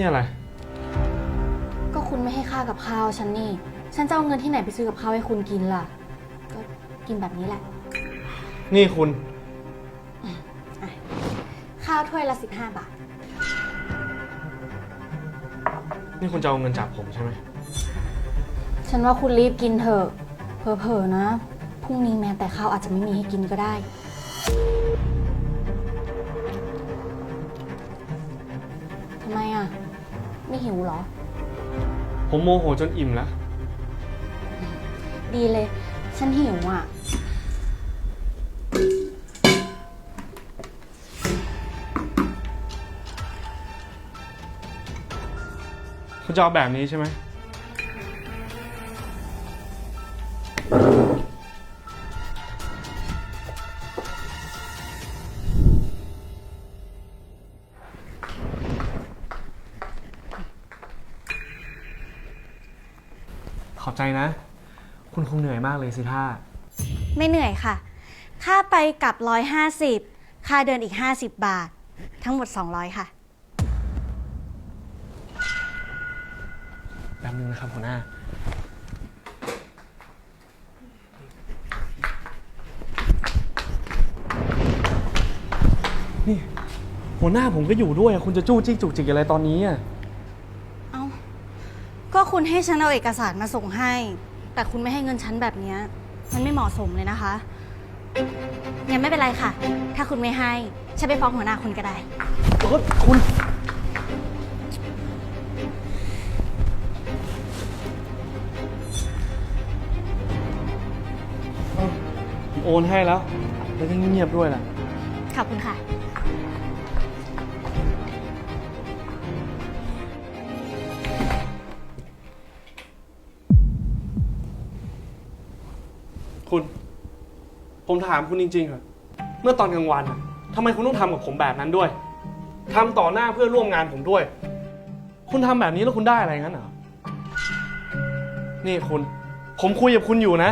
นี่อะไร ก็คุณไม่ให้ค่ากับข้าวฉันนี่ ฉันจะเอาเงินที่ไหนไปซื้อกับข้าวให้คุณกินล่ะ ก็กินแบบนี้แหละ นี่คุณ ข้าวถ้วยละ 15 บาท นี่คุณจะเอาเงินจากผมใช่ไหม ฉันว่าคุณรีบกินเถอะเผลอๆนะ พรุ่งนี้แม้แต่ข้าวอาจจะไม่มีให้กินก็ได้ ทำไมอะ ไม่หิวเหรอ ผมโมโหจนอิ่มแล้ว ดีเลย ฉันหิวอะ คุณจะเอาแบบนี้ใช่ไหม ขอบใจนะ คุณคงเหนื่อยมากเลยสิท่า ไม่เหนื่อยค่ะ ค่าไปกลับ 150 ค่าเดินอีก 50 บาท ทั้งหมด 200 ค่ะ แป๊บนึงนะครับหัวหน้า นี่ หัวหน้าผมก็อยู่ด้วยอะคุณจะจู้จี้จุกจิกอะไรตอนนี้อะเอ้าก็ คุณให้ฉันเอาเอกสารมาส่งให้ แต่คุณไม่ให้เงินฉันแบบเนี้ยมันไม่เหมาะสมเลยนะคะงั้นไม่เป็นไรค่ะ ถ้าคุณไม่ให้ ฉันไปฟ้องหัวหน้าคุณก็ได้ เออคุณ ผมโอนให้แล้ว แล้วก็เงียบด้วยล่ะ ขอบคุณค่ะ คุณ ผมถามคุณจริงๆเหรอเมื่อตอนกลางวันอะทำไมคุณต้องทำกับผมแบบนั้นด้วยทำต่อหน้าเพื่อนร่วมงานผมด้วย คุณทำแบบนี้แล้วคุณได้อะไรงั้นเหรอ นี่คุณ ผมคุยกับคุณอยู่นะ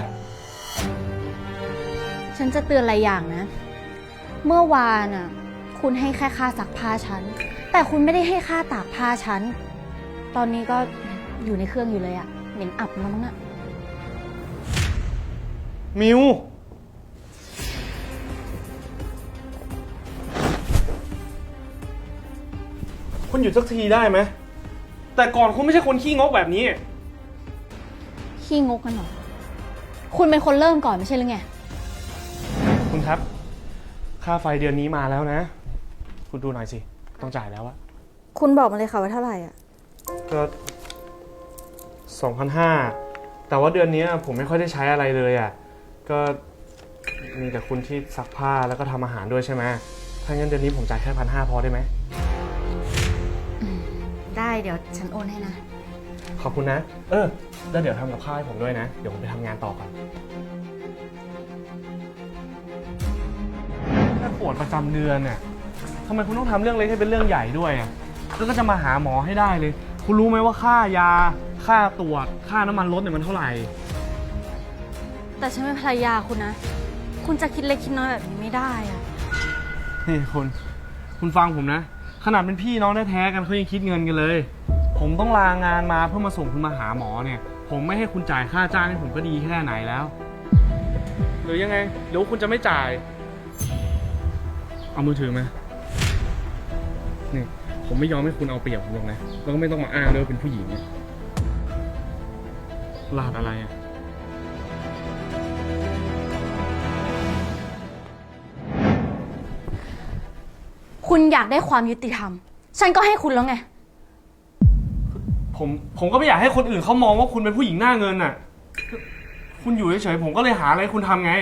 ฉันจะเตือนอะไรอย่างนะ เมื่อวานอะ คุณให้แค่ค่าซักผ้าฉัน แต่คุณไม่ได้ให้ค่าตากผ้าฉัน ตอนนี้ก็อยู่ในเครื่องอยู่เลยอะ เหม็นอับแล้วมั้งน่ะ มิว คุณหยุดสักทีได้ไหม แต่ก่อนคุณไม่ใช่คนขี้งกแบบนี้ ขี้งกกันเหรอ คุณเป็นคนเริ่มก่อนไม่ใช่หรือไง คุณครับ ค่าไฟเดือนนี้มาแล้วนะ คุณดูหน่อยสิ ต้องจ่ายแล้วอะคุณบอกมาเลยค่ะว่าเท่าไหร่อะ ก็สองพันห้าแต่ว่าเดือนนี้ผมไม่ค่อยได้ใช้อะไรเลยอะ ก็มีแต่คุณที่ซักผ้าแล้วก็ทำอาหารด้วยใช่ไหมถ้างั้นเดือนนี้ผมจ่ายแค่พันห้าพอได้ไหม ได้เดี๋ยวฉันโอนให้นะ ขอบคุณนะ เออ แล้วเดี๋ยวทำกับข้าวให้ผมด้วยนะ เดี๋ยวผมไปทำงานต่อก่อนถ้าปวดประจำเดือนเนี่ยทำไมคุณต้องทำเรื่องเล็กให้เป็นเรื่องใหญ่ด้วยอะแล้วก็จะมาหาหมอให้ได้เลย คุณรู้ไหมว่าค่ายา ค่าตรวจ ค่าน้ำมันรถเนี่ยมันเท่าไหร่ แต่ฉันเป็นภรรยาคุณนะ คุณจะคิดเล็กคิดน้อยแบบนี้ไม่ได้อะนี่คุณ คุณฟังผมนะ ขนาดเป็นพี่น้องแท้ๆกันเขายังคิดเงินกันเลย ผมต้องลางานมาเพื่อมาส่งคุณมาหาหมอเนี่ย ผมไม่ให้คุณจ่ายค่าจ้างให้ผมก็ดีแค่ไหนแล้ว หรือยังไงหรือว่าคุณจะไม่จ่าย เอามือถือมานี่ผมไม่ยอมให้คุณเอาเปรียบผมหรอกนะแล้วก็ไม่ต้องมาอ้างด้วยว่าเป็นผู้หญิงเนี่ยรหัสอะไรอะ คุณอยากได้ความยุติธรรม ฉันก็ให้คุณแล้วไง ผมผมก็ไม่อยากให้คนอื่นเขามองว่าคุณเป็นผู้หญิงหน้าเงินน่ะ คุณอยู่เฉยๆผมก็เลยหาอะไรให้คุณทำไง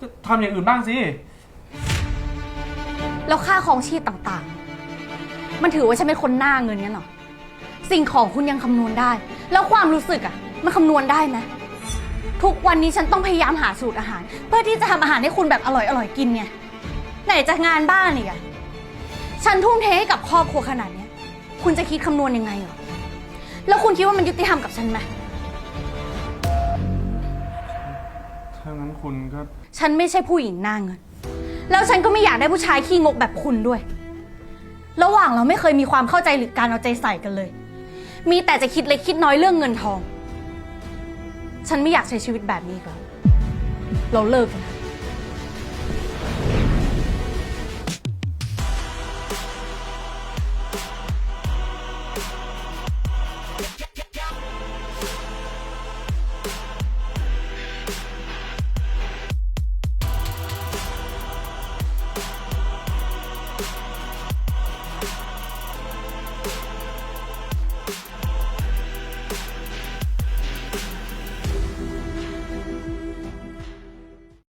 ก็ทำอย่างอื่นบ้างสิ แล้วค่าของชีพต่างๆ มันถือว่าฉันเป็นคนหน้าเงินงั้นเหรอ สิ่งของคุณยังคำนวณได้ แล้วความรู้สึกอะมันคำนวณได้ไหมทุกวันนี้ฉันต้องพยายามหาสูตรอาหาร เพื่อที่จะทำอาหารให้คุณแบบอร่อยๆกินไงไหนจะงานบ้านอีกอะ ฉันทุ่มเทให้กับครอบครัวขนาดเนี้ย คุณจะคิดคำนวณยังไงเหรอ แล้วคุณคิดว่ามันยุติธรรมกับฉันไหม ถ้างั้นคุณก็ ฉันไม่ใช่ผู้หญิงหน้าเงิน แล้วฉันก็ไม่อยากได้ผู้ชายขี้งกแบบคุณด้วย ระหว่างเราไม่เคยมีความเข้าใจหรือการเอาใจใส่กันเลย มีแต่จะคิดเล็กคิดน้อยเรื่องเงินทอง ฉันไม่อยากใช้ชีวิตแบบนี้อีกแล้วเราเลิกกัน